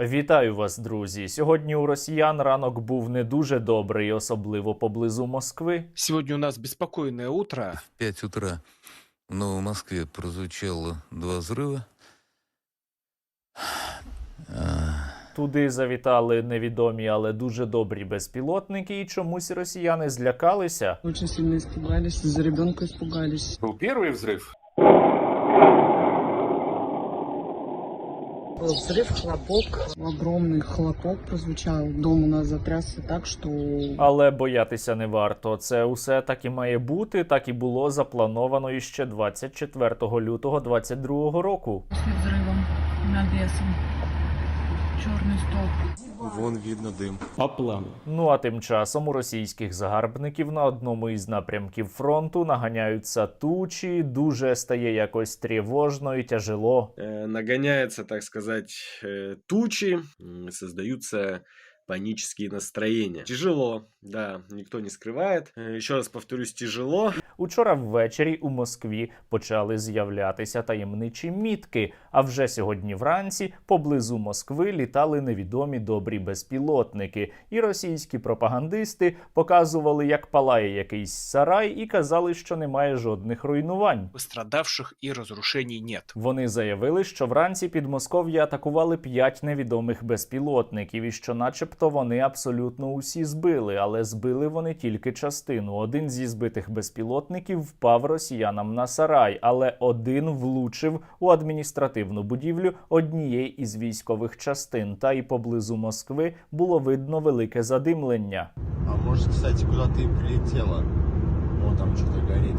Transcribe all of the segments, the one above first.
Вітаю вас, друзі. Сьогодні у росіян ранок був не дуже добрий, особливо поблизу Москви. Сегодня у нас беспокойное утро. В 5 утра в Новой Москве прозвучало два взрыва. А, Туди завітали невідомі, але дуже добрі безпілотники, і чомусь росіяни злякалися. Очень сильно испугались, за ребенка испугались. Был первый взрыв. Был взрыв, хлопок, огромный хлопок прозвучал. Дом у нас затрясся так, что Але боятися не варто. Це усе так і має бути, так і було заплановано іще 24 лютого 22 року. после взрыва над лесом черный столб. Вон видно дым. По плану. Ну а тим часом у російських загарбників на одному із напрямків фронту наганяються тучі, дуже стає якось тривожно і тяжело. Э, Нагоняется, так сказать, э, тучи, м, создаются панические настроения. Тяжело, да, никто не скрывает. Э, Еще раз повторюсь, тяжело. Учора ввечері у Москві почали з'являтися таємничі мітки. А вже сьогодні вранці поблизу Москви літали невідомі добрі безпілотники, і російські пропагандисти показували, як палає якийсь сарай, і казали, що немає жодних руйнувань. Пострадавших и разрушений нет. Вони заявили, що вранці під Москов'я атакували п'ять невідомих безпілотників, і що, начебто, вони абсолютно усі збили, але збили вони тільки частину. Один зі збитих безпілотників впав росіянам на сарай, але один влучив у адміністративну будівлю однієї із військових частин. Та й поблизу Москви було видно велике задимлення. А может, кстати, куда-то и прилетело. О, там что-то горит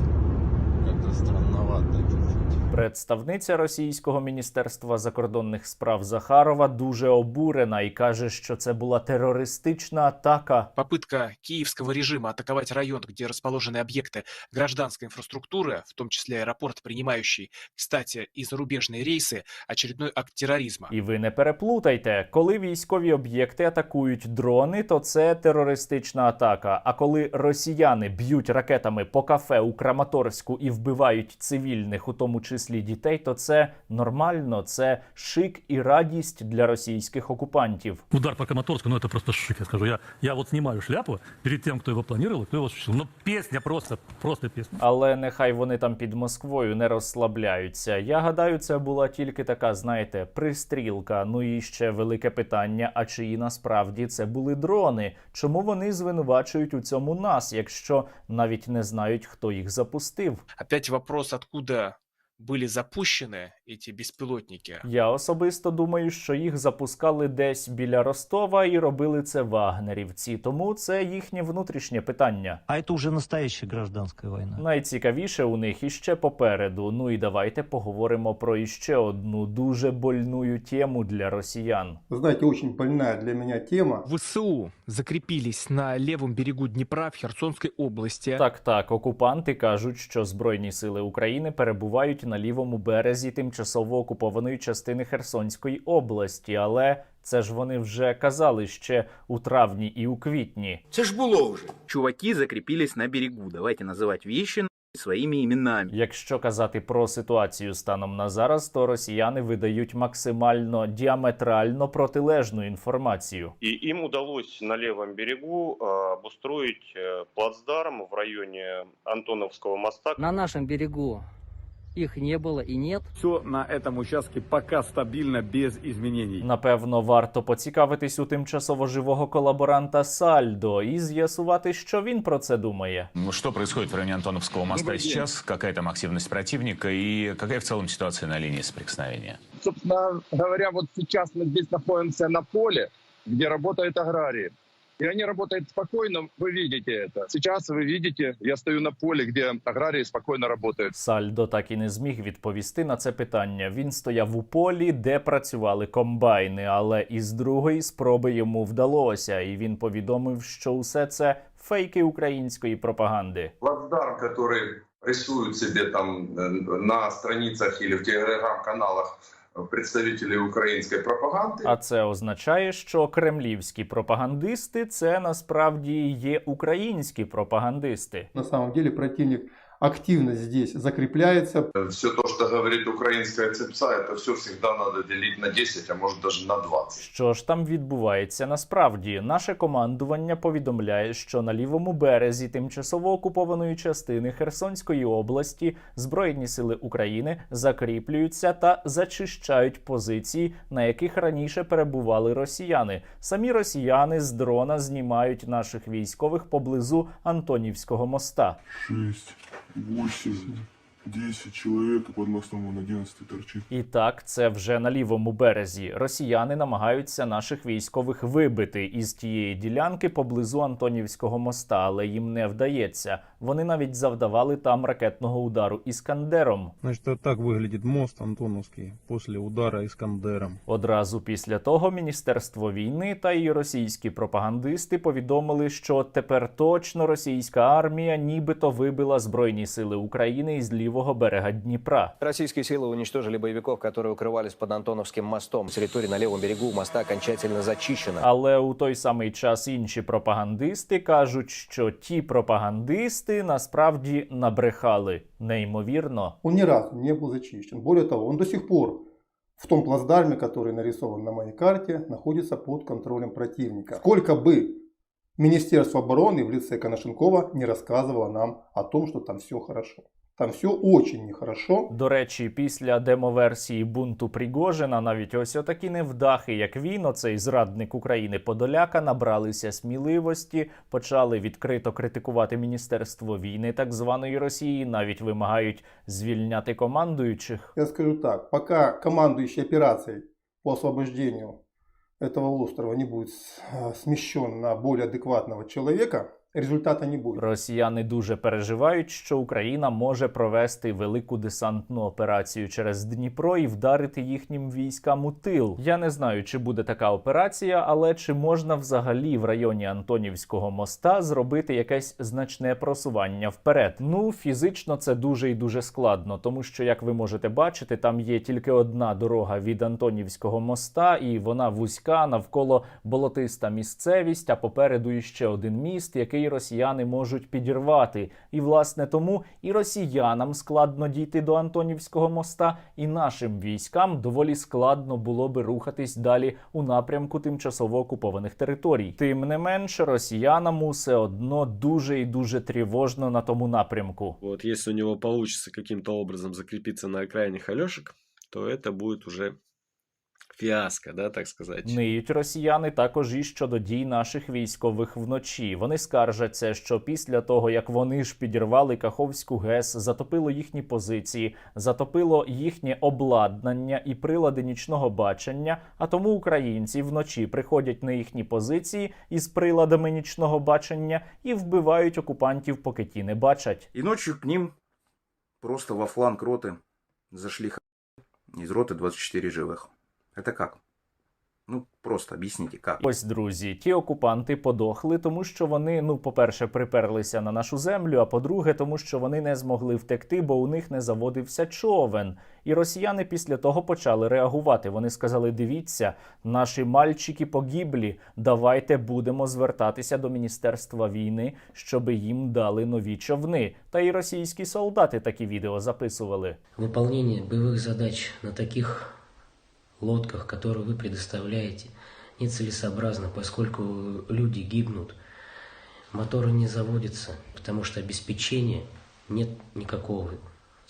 Как-то странновато чуть-чуть. Представниця російського міністерства закордонних справ Захарова дуже обурена і каже, що це була терористична атака. Попытка киевского режима атаковать район, где расположены объекты гражданской инфраструктуры, в том числе аэропорт, принимающий, кстати, и зарубежные рейсы, очередной акт терроризма. І ви не переплутайте, коли військові об'єкти атакують дрони, то це терористична атака. А коли росіяни б'ють ракетами по кафе у Краматорську і вбивають цивільних, у тому числі дітей, то це нормально, це шик і радість для російських окупантів. Удар по Краматорску, ну это просто шик, я скажу. Я, я вот снимаю шляпу перед тем, кто его планировал, кто его осуществил. Ну, песня просто, просто песня. Але нехай вони там під Москвою не розслабляються. Я гадаю, це була тільки така, знаєте, пристрілка. Ну і ще велике питання: а чиї насправді це були дрони? Чому вони звинувачують у цьому нас, якщо навіть не знають, хто їх запустив? Опять вопрос, откуда были запущены эти беспилотники. Я особисто думаю, що їх запускали десь біля Ростова і робили це вагнерівці. Тому це їхнє внутрішнє питання. А это уже настоящая гражданская война. Найцікавіше у них іще попереду. Ну і давайте поговоримо про іще одну дуже больную тему для росіян. Вы знаете, очень больная для меня тема. ВСУ закрепились на левом берегу Днепра в Херсонской области. Так, так, окупанти кажуть, що Збройні сили України перебувають на лівому березі тимчасово окупованої частини Херсонської області, але це ж вони вже казали ще у травні і у квітні. Це ж було вже. Чуваки закрепились на берегу. Давайте називати вещи своїми іменами. Якщо казати про ситуацію станом на зараз, то росіяни видають максимально діаметрально протилежну інформацію. И им удалось на левом берегу э, обустроить э, плацдарм в районе Антоновского моста. На нашем берегу их не было и нет. Все на этом участке пока стабильно, без изменений. Напевно, варто поцікавитись у тимчасово живого колаборанта Сальдо і з'ясувати, що він про це думає. Что происходит в районе Антоновского моста сейчас? Какая там активность противника и какая в целом ситуация на линии соприкосновения? Собственно говоря, вот сейчас мы здесь находимся на поле, где работают аграрии. И они работают спокойно, вы видите это. Сейчас вы видите, я стою на поле, где аграрии спокойно работают. Сальдо так і не зміг відповісти на це питання. Він стояв у полі, де працювали комбайни, але із другої спроби йому вдалося, і він повідомив, що усе це фейки української пропаганди. Плацдарм, который рисуют себе там э, на страницах или в телеграм-каналах представителей української пропаганди. А це означає, що кремлівські пропагандисти це насправді є українські пропагандисти. На самом деле противник активность здесь закрепляется. Все то, что говорит украинская цепса, это все всегда надо делить на 10, а может даже на 20. Що ж там відбувається насправді? Наше командування повідомляє, що на лівому березі тимчасово окупованої частини Херсонської області Збройні сили України закріплюються та зачищають позиції, на яких раніше перебували росіяни. Самі росіяни з дрона знімають наших військових поблизу Антонівського моста. One shoe. 10 человек, и под мостом он 11 торчит. І так, це вже на лівому березі. Росіяни намагаються наших військових вибити із тієї ділянки поблизу Антонівського моста, але їм не вдається. Вони навіть завдавали там ракетного удару іскандером. Значит, вот так выглядит мост Антоновский после удара Искандером. Одразу після того Міністерство війни та і російські пропагандисти повідомили, що тепер точно російська армія нібито вибила збройні сили України із лівого берега Дніпра. Российские силы уничтожили боевиков, которые укрывались под Антоновским мостом. Территория на левом берегу моста окончательно зачищена. Але у той самий час інші пропагандисти кажуть, що ті пропагандисти насправді набрехали неймовірно. Он ни разу не был зачищен. Более того, он до сих пор в том плацдарме, который нарисован на моей карте, находится под контролем противника. Сколько бы Министерство обороны в лице Коношенкова не рассказывало нам о том, что там все хорошо. Там все очень нехорошо. До речі, після демоверсії бунту Пригожина навіть ось отакі невдахи, як він, оцей зрадник України Подоляка, набралися сміливості, почали відкрито критикувати міністерство війни так званої Росії, навіть вимагають звільняти командуючих. Я скажу так, пока командующий операцией по освобождению этого острова не будет э, смещен на более адекватного человека, результата не будет. Росіяни дуже переживають, що Україна може провести велику десантну операцію через Дніпро і вдарити їхнім військам у тил. Я не знаю, чи буде така операція, але чи можна взагалі в районі Антонівського моста зробити якесь значне просування вперед? Ну фізично це дуже і дуже складно, тому що, як ви можете бачити, там є тільки одна дорога від Антонівського моста, і вона вузька навколо болотиста місцевість. А попереду іще один міст, який росіяни можуть підірвати. І власне тому і росіянам складно дійти до Антонівського моста, і нашим військам доволі складно було би рухатись далі у напрямку тимчасово окупованих територій. Тим не менш, росіянам усе одно дуже і дуже тривожно на тому напрямку. Вот если у него получится каким-то образом закрепиться на окраине Алешек, то это будет уже фиаско, да, так сказать. Ниють росіяни також і щодо дій наших військових вночі. Вони скаржаться, що після того як вони ж підірвали Каховську ГЕС, затопило їхні позиції, затопило їхнє обладнання і прилади нічного бачення. А тому українці вночі приходять на їхні позиції із приладами нічного бачення і вбивають окупантів, поки ті не бачать. И ночью к ним просто во фланг роты зашли х... из роты 24 живых. Это как? Ну, просто объясните, как. Ось, друзі, ті окупанти подохли, тому що вони, ну, по-перше, приперлися на нашу землю, а по-друге, тому що вони не змогли втекти, бо у них не заводився човен. І росіяни після того почали реагувати. Вони сказали: дивіться, наші мальчики погиблі. Давайте будемо звертатися до міністерства війни, щоб їм дали нові човни. Та й російські солдати такі відео записували. Выполнение боевых задач на таких лодках, которые вы предоставляете, нецелесообразно, поскольку люди гибнут, моторы не заводятся, потому что обеспечения нет никакого,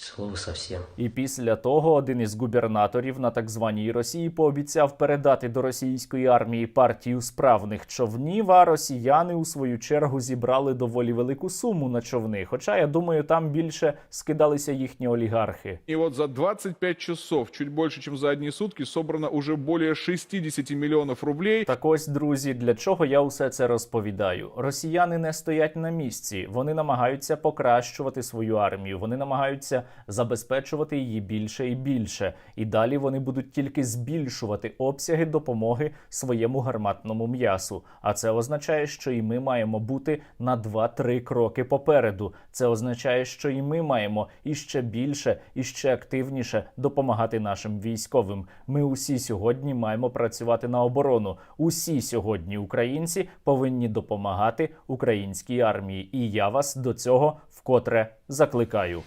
слова совсем. І після того один із губернаторів на так званій Росії пообіцяв передати до російської армії партію справних човнів. А росіяни у свою чергу зібрали доволі велику суму на човни. Хоча я думаю, там більше скидалися їхні олігархи. И вот за 25 часов, чуть больше, чем за одни сутки, собрано уже более 60 миллионов рублей. Так ось, друзі, для чого я усе це розповідаю? Росіяни не стоять на місці. Вони намагаються покращувати свою армію. Вони намагаються забезпечувати її більше і більше. І далі вони будуть тільки збільшувати обсяги допомоги своєму гарматному м'ясу. А це означає, що і ми маємо бути на 2-3 кроки попереду. Це означає, що і ми маємо іще більше, іще активніше допомагати нашим військовим. Ми усі сьогодні маємо працювати на оборону. Усі сьогодні українці повинні допомагати українській армії. І я вас до цього вкотре закликаю.